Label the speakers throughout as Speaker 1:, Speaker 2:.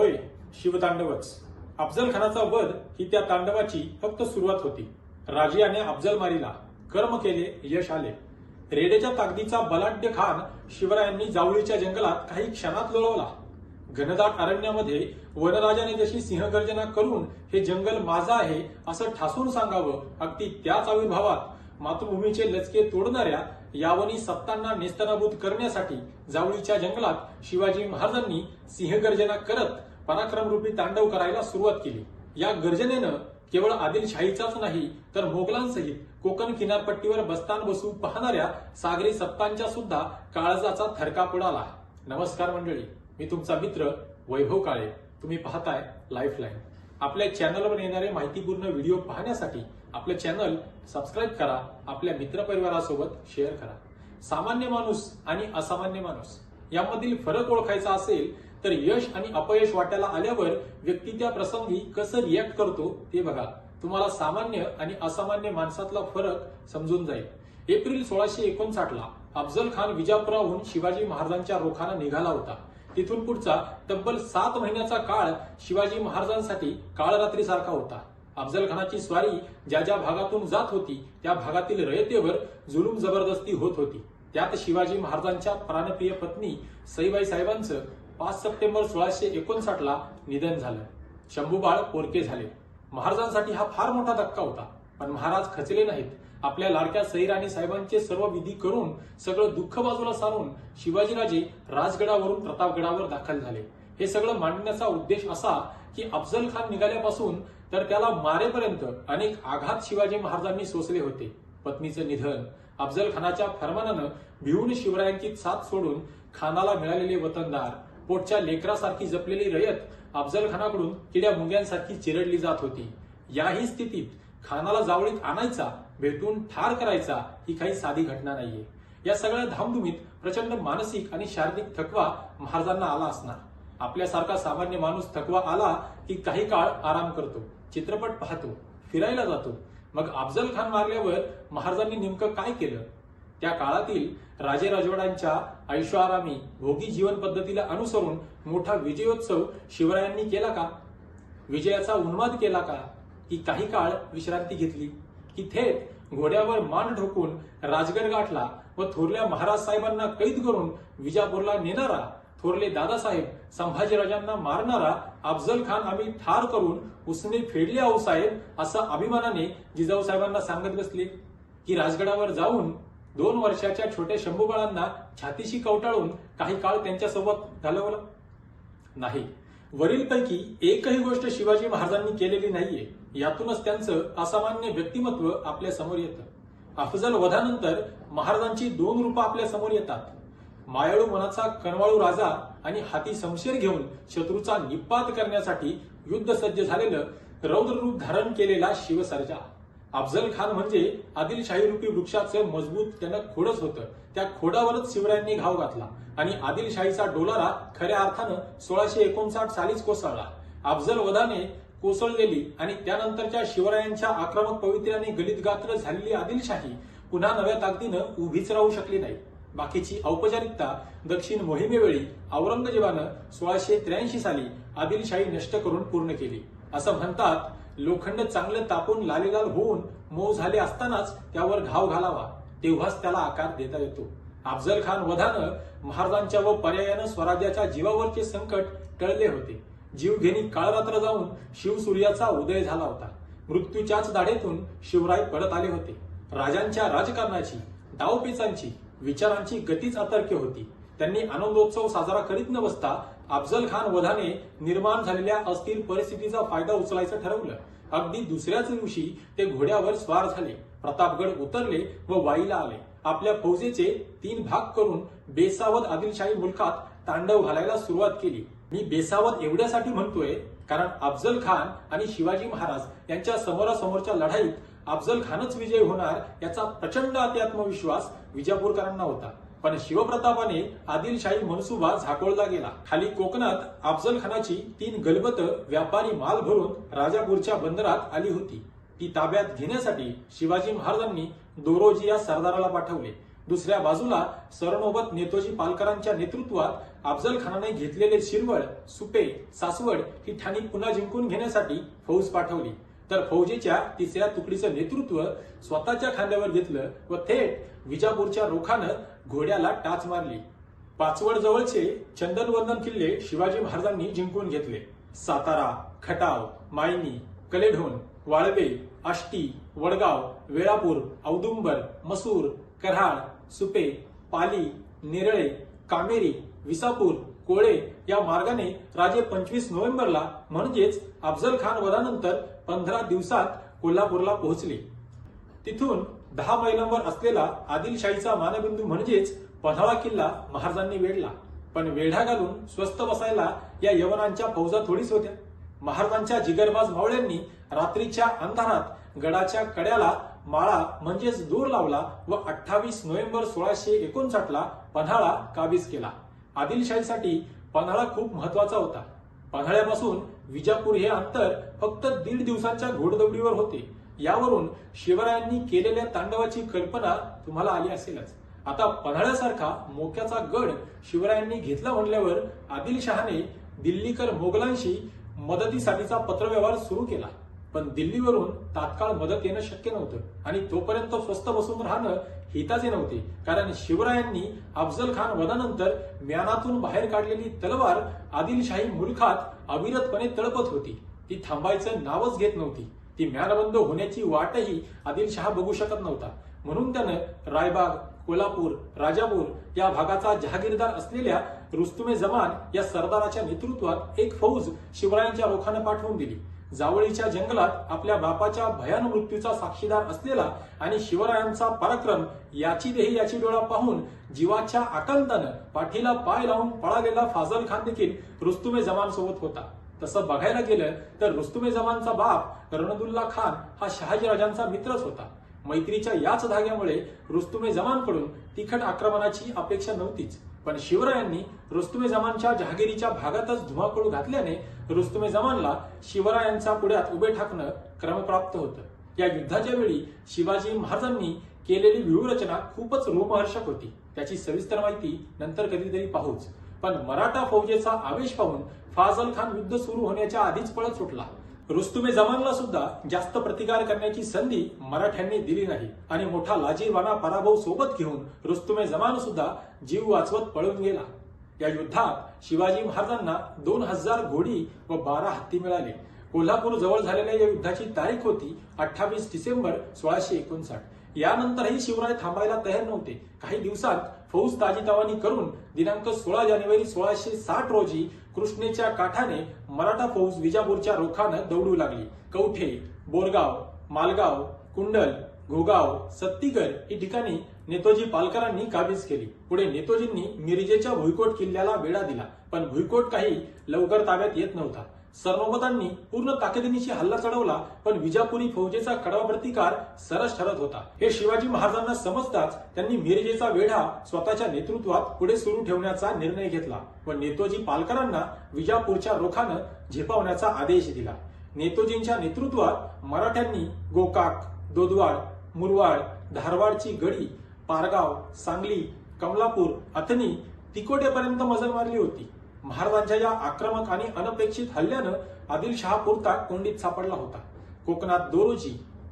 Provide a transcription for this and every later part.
Speaker 1: होय शिवतांडवच. अफजल खानाचा वध ही त्या तांडवाची फक्त सुरुवात होती. राजियाने अफजल मारीला कर्म केले यश आले. रेडेच्या ताकदीचा बलाढ्य खान शिवरायांनी जावळीच्या जंगलात काही क्षणात लोळवला. घनदाट अरण्यामध्ये वनराजाने जशी सिंहगर्जना करून हे जंगल माझं आहे असं ठासून सांगावं अगदी त्याच आविर्भावात मातृभूमीचे लचके तोडणाऱ्या यावनी सत्तांना नेस्तनाभूत करण्यासाठी जावळीच्या जंगलात शिवाजी महाराजांनी सिंहगर्जना करत पराक्रमरूपी तांडव करायला सुरुवात केली. या गर्जनेनं केवळ आदिलशाहीचाच नाही तर मोगलांसहित कोकण किनारपट्टीवर बस्तान बसू पाहणाऱ्या सागरी सत्तांच्या सुद्धा काळजाचा थरकाप उडाला नमस्कार मंडळी मी तुमचा मित्र वैभव काळे. तुम्ही पाहताय लाईफलाईन आपल्या चॅनलवर येणारे माहितीपूर्ण व्हिडिओ पाहण्यासाठी आपलं चॅनल सबस्क्राईब करा आपल्या मित्रपरिवारासोबत शेअर करा. सामान्य माणूस आणि असामान्य माणूस यामधील फरक ओळखायचा असेल तर यश आणि अपयश वाट्याला आल्यावर व्यक्ती त्या प्रसंगी कसं रिॲक्ट करतो ते बघा. तुम्हाला सामान्य आणि असामान्य माणसातला फरक समजून जाईल. एप्रिल सोळाशे एकोणसाठला अफजल खान विजापुराहून शिवाजी महाराजांच्या रोखानं निघाला होता. तिथून पुढचा तब्बल सात महिन्याचा काळ शिवाजी महाराजांसाठी काळरात्रीसारखा होता. अफजल खानाची स्वारी ज्या ज्या भागातून जात होती त्या भागातील रयतेवर जुलूम जबरदस्ती होत होती. त्यात शिवाजी महाराजांच्या प्राणप्रिय पत्नी सईबाई साहेबांचं पाच सप्टेंबर सोळाशे एकोणसाठला निधन झालं. शंभूबाळ पोरके झाले. महाराजांसाठी हा फार मोठा धक्का होता पण महाराज खचले नाहीत. आपल्या लाडक्या सईराणी साहेबांचे सर्व विधी करून सगळं दुःख बाजूला सारून शिवाजीराजे राजगडावरून प्रतापगडावर दाखल झाले. हे सगळं मांडण्याचा उद्देश असा की अफजल खान निघाल्यापासून तर त्याला मारेपर्यंत अनेक आघात शिवाजी महाराजांनी सोसले होते. पत्नीचं निधन अफजल खानाच्या फरमानानं भिवून शिवरायांची साथ सोडून खानाला मिळालेले वतनदार पोटच्या लेकरासारखी जपलेली रयत अफजल खानाकडून किड्या मुंग्यांसारखी चिरडली जात होती. याही स्थितीत खानाला जावळीत आणायचा भेटून ठार करायचा ही काही साधी घटना नाहीये. या सगळ्या धामधुमीत प्रचंड मानसिक आणि शारीरिक थकवा महाराजांना आला असणार. आपल्यासारखा सामान्य माणूस थकवा आला की काही काळ आराम करतो चित्रपट पाहतो फिरायला जातो. मग अफजल खान मारल्यावर महाराजांनी नेमकं काय केलं? त्या काळातील राजे राजवाड्यांच्या ऐश्वारामी भोगी जीवन पद्धतीला अनुसरून मोठा विजयोत्सव शिवरायांनी केला का? विजयाचा उन्माद केला का? की काही काळ विश्रांती घेतली? की थेट घोड्यावर मान ठोकून राजगड गाठला व थोरल्या महाराज साहेबांना कैद करून विजापूरला नेणारा थोरले दादासाहेब संभाजीराजांना मारणारा अफजल खान आम्ही ठार करून उसने फेडले आहो साहेब असं अभिमानाने जिजाऊ साहेबांना सांगत बसले. की राजगडावर जाऊन दोन वर्षाच्या छोट्या शंभूबाळांना छातीशी कवटाळून काही काळ त्यांच्यासोबत घालवलं. नाही वरीलपैकी एकही गोष्ट शिवाजी महाराजांनी केलेली नाहीये. यातूनच त्यांचं असामान्य व्यक्तिमत्व आपल्यासमोर येतं. अफजल वधानंतर महाराजांची दोन रूपं आपल्यासमोर येतात. मायाळू मनाचा कणवाळू राजा आणि हाती संशेर घेऊन शत्रूचा निपात करण्यासाठी युद्ध सज्ज झालेलं रौद्र रूप धारण केलेला शिवसर्जा. अफजल खान म्हणजे आदिलशाही रूपी वृक्षाचं मजबूत त्यानं खोडच होतं. त्या खोडावरच शिवरायांनी घाव घातला. आणि आदिलशाहीचा डोलारा खऱ्या अर्थानं सोळाशे एकोणसाठ सालीच कोसळला. अफजल वधाने कोसळलेली आणि त्यानंतरच्या शिवरायांच्या आक्रमक पवित्र्याने गलित गात्र झालेली आदिलशाही पुन्हा नव्या ताकदीनं उभीच राहू शकली नाही. बाकीची औपचारिकता दक्षिण मोहिमेवेळी औरंगजेबानं सोळाशे त्र्याऐंशी साली आदिलशाही नष्ट करून पूर्ण केली. असं म्हणतात लोखंड चांगलं तापून लालेलाल होऊन मऊ झाले असतानाच त्यावर घाव घालावा. तेव्हाच त्याला आकार देता येतो. अफजल खान वधानं महाराजांच्या व पर्यायानं स्वराज्याच्या जीवावरचे संकट टळले होते. जीवघेणी काळरात्र जाऊन शिवसूर्याचा उदय झाला होता. मृत्यूच्याच दाढेतून शिवराय परत आले होते. राजांच्या राजकारणाची डावपेचांची विचारांची गतीच अतर्क्य होती. त्यांनी आनंदोत्सव साजरा करीत न बसता अफजल खान वधाने निर्माण झालेल्या अस्थिर परिस्थितीचा फायदा उचलायचं ठरवलं. अगदी दुसऱ्याच दिवशी ते घोड्यावर स्वार झाले. प्रतापगड उतरले व वाईला आले. आपल्या फौजेचे तीन भाग करून बेसावत आदिलशाही मुलखात तांडव घालायला सुरुवात केली. मी बेसावत एवढ्यासाठी म्हणतोय कारण अफजल खान आणि शिवाजी महाराज यांच्या समोरासमोरच्या लढाईत अफजल खानच विजय होणार याचा प्रचंड अत्यात्मविश्वास विजापूरकरांना होता. पण शिवप्रतापाने आदिलशाही मनसुबा झाकोळला गेला. खाली कोकणात अफजल खानाची तीन गलबत व्यापारी माल भरून राजापूरच्या बंदरात आली होती. ती ताब्यात घेण्यासाठी शिवाजी महाराजांनी दोरोजी या सरदाराला पाठवले. दुसऱ्या बाजूला सरनोबत नेतोजी पालकरांच्या नेतृत्वात अफजल खानाने घेतलेले शिरवळ सुपे सासवड ही ठाणी पुन्हा जिंकून घेण्यासाठी फौज पाठवली. तर फौजेच्या तिसऱ्या तुकडीचं नेतृत्व स्वतःच्या खांद्यावर घेतलं व थेट विजापूरच्या रोखानं घोड्याला टाच मारली. पाचवड जवळचे चंदनवर्धन किल्ले शिवाजी महाराजांनी जिंकून घेतले. सातारा खटाव मायनी कलेढोन वाळवे आष्टी वडगाव वेळापूर औदुंबर मसूर कराड सुपे पाली नेरळे कामेरी विसापूर कोळे या मार्गाने राजे पंचवीस नोव्हेंबरला म्हणजेच अफजल खान वधानंतर पंधरा दिवसात कोल्हापूरला पोहोचले. तिथून दहा मैलांवर असलेला आदिलशाहीचा मानबिंदू म्हणजेच पन्हाळा किल्ला महाराजांनी वेढला. पण वेढा घालून स्वस्त बसायला या यवनांच्या फौजा थोडीच होत्या. महाराजांच्या जिगरबाज मावळ्यांनी रात्रीच्या अंधारात गडाच्या कड्याला माळा म्हणजेच दूर लावला व अठ्ठावीस नोव्हेंबर सोळाशे एकोणसाठला पन्हाळा काबीज केला. आदिलशाहीसाठी पन्हाळा खूप महत्त्वाचा होता. पन्हाळ्यापासून विजापूर हे अंतर फक्त दीड दिवसांच्या घोडदौडीवर होते. यावरून शिवरायांनी केलेल्या तांडवाची कल्पना तुम्हाला आली असेलच. आता पन्हाळ्यासारखा मोक्याचा गड शिवरायांनी घेतला म्हणल्यावर आदिलशहाने दिल्लीकर मोगलांशी मदतीसाठीचा पत्रव्यवहार सुरू केला. पण दिल्लीवरून तात्काळ मदत येणं शक्य नव्हतं आणि तोपर्यंत स्वस्त बसून राहणं हिताचे नव्हते. कारण शिवरायांनी अफजल खान वधानंतर म्यानातून बाहेर काढलेली तलवार आदिलशाही मुलखात अविरतपणे तळपत होती. ती थांबायचं नावच घेत नव्हती. ती म्यानबंद होण्याची वाटही आदिलशहा बघू शकत नव्हता. म्हणून त्यानं रायबाग कोल्हापूर राजापूर या भागाचा जहागीरदार असलेल्या रुस्तुमे जमान या सरदाराच्या नेतृत्वात एक फौज शिवरायांच्या रोखानं पाठवून दिली. जावळीच्या जंगलात आपल्या बापाच्या भयान मृत्यूचा साक्षीदार असलेला आणि शिवरायांचा पराक्रम याची देही याची डोळा पाहून जीवाच्या आकांतानं पाठीला पाय लावून पळालेला फाजल खान देखील रुस्तुमे जमान सोबत होता. तसं बघायला गेलं तर रुस्तुमे जमानचा बाप रणदुल्ला खान हा शहाजी राजांचा मित्रच होता. मैत्रीच्या याच धाग्यामुळे रुस्तुमे जमानकडून तिखट आक्रमणाची अपेक्षा नव्हतीच. पण शिवरायांनी रुस्तुमे जमानच्या जहागिरीच्या भागातच धुमाकूळ घातल्याने रुस्तुमे जमानला शिवरायांच्या पुढ्यात उभे ठाकणं क्रमप्राप्त होतं. या युद्धाच्या वेळी शिवाजी महाराजांनी केलेली व्यूहरचना खूपच रोमहर्षक होती. त्याची सविस्तर माहिती नंतर कधीतरी पाहूच. पण मराठा फौजेचा आवेश पाहून फाजल खान युद्ध सुरू होण्याच्या आधीच पळत सुटला. रुस्तुमे जमानला सुद्धा जास्त प्रतिकार करण्याची संधी मराठ्यांनी दिली नाही आणि मोठा लाजीरवाना पराभव सोबत घेऊन रुस्तुमे जमान सुद्धा जीव वाचवत पळून गेला. या युद्धात शिवाजी महाराजांना दोन हजार घोडी व बारा हत्ती मिळाले. कोल्हापूर जवळ झालेल्या या युद्धाची तारीख होती अठ्ठावीस डिसेंबर सोळाशे एकोणसाठ. यानंतरही शिवराय थांबायला तयार नव्हते. काही दिवसात फौज ताजीतवानी करून दिनांक सोळा जानेवारी सोळाशे साठ रोजी कृष्णेच्या काठाने मराठा फौज विजापूरच्या रोखानं दौडू लागली. कवठे बोरगाव मालगाव कुंडल घोगाव सत्तीगर ही ठिकाणी नेतोजी पालकरांनी काबीज केली. पुढे नेतोजींनी मिरजेच्या भुईकोट किल्ल्याला वेढा दिला. पण भुईकोट काही लवकर ताब्यात येत नव्हता. सर्वमतांनी पूर्ण ताकदीनिशी हल्ला चढवला पण विजापुरी फौजेचा कडवा प्रतिकार सरस ठरत होता. हे शिवाजी महाराजांना समजताच त्यांनी मिरजेचा वेढा स्वतःच्या नेतृत्वात पुढे सुरू ठेवण्याचा निर्णय घेतला व नेतोजी पालकरांना विजापूरच्या रोखानं झेपावण्याचा आदेश दिला. नेतोजींच्या नेतृत्वात मराठ्यांनी गोकाक दोदवाड मुरवाड धारवाडची गडी पारगाव सांगली कमलापूर अथनी तिकोटेपर्यंत मजल मारली होती. महाराजांच्या या आक्रमक आणि अनपेक्षित हल्ल्यानं आदिलशहा पुरता कोंडीत सापडला होता. कोकणात दोरोजी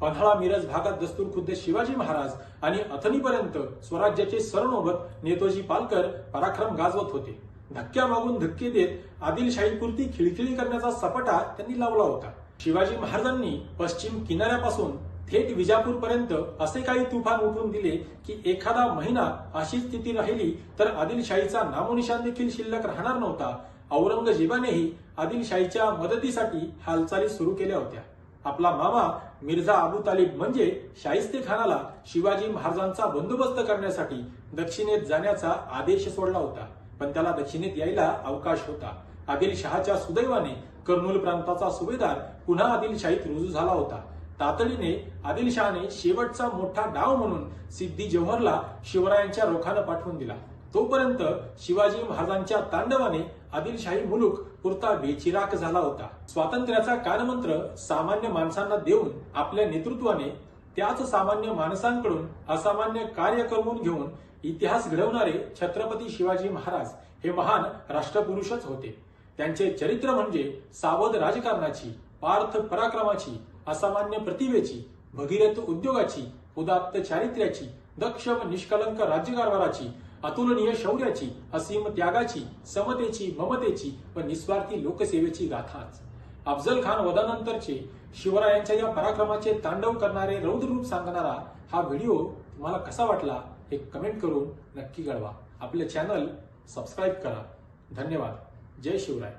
Speaker 1: पन्हाळा मिरज भागात दस्तूर खुद्द शिवाजी महाराज आणि अथनीपर्यंत स्वराज्याचे सरनोबत नेतोजी पालकर पराक्रम गाजवत होते. धक्क्या मागून धक्के देत आदिलशाहीपुरती खिळखिळी करण्याचा सपाटा त्यांनी लावला होता. शिवाजी महाराजांनी पश्चिम किनाऱ्यापासून थेट विजापूर पर्यंत असे काही तुफान उठून दिले की एखादा महिना अशी स्थिती राहिली तर आदिलशाहीचा नामोनिशान देखील शिल्लक राहणार नव्हता. औरंगजेबानेही आदिलशाहीच्या मदतीसाठी हालचाली सुरू केल्या होत्या. आपला मामा मिर्झा अबू तालिब म्हणजे शाहिस्ते खानाला शिवाजी महाराजांचा बंदोबस्त करण्यासाठी दक्षिणेत जाण्याचा आदेश सोडला होता. पण त्याला दक्षिणेत यायला अवकाश होता. आदिलशहाच्या सुदैवाने कर्नूल प्रांताचा सुभेदार पुन्हा आदिलशाहीत रुजू झाला होता. तातडीने आदिलशहाने शेवटचा मोठा डाव म्हणून सिद्धी जव्हरला शिवरायांच्या रोखानं पाठवून दिला. तोपर्यंत शिवाजी महाराजांच्या तांडवाने आदिलशाही मुलुक पुरता बेचिराक झाला होता. स्वातंत्र्याचा कानमंत्र सामान्य माणसांना देऊन आपल्या नेतृत्वाने त्याच सामान्य माणसांकडून असामान्य कार्य करून घेऊन इतिहास घडवणारे छत्रपती शिवाजी महाराज हे महान राष्ट्रपुरुषच होते. त्यांचे चरित्र म्हणजे सावध राजकारणाची पार्थ पराक्रमाची असामान्य प्रतिभेची भगीरथ उद्योगाची उदात्त चारित्र्याची दक्ष व निष्कलंक राज्यकारभाराची अतुलनीय शौर्याची असीम त्यागाची समतेची ममतेची व निस्वार्थी लोकसेवेची गाथाच. अफजल खान वधानंतरचे शिवरायांच्या या पराक्रमाचे तांडव करणारे रौद्ररूप सांगणारा हा व्हिडिओ तुम्हाला कसा वाटला हे कमेंट करून नक्की कळवा. आपले चॅनल सबस्क्राईब करा. धन्यवाद. जय शिवराय.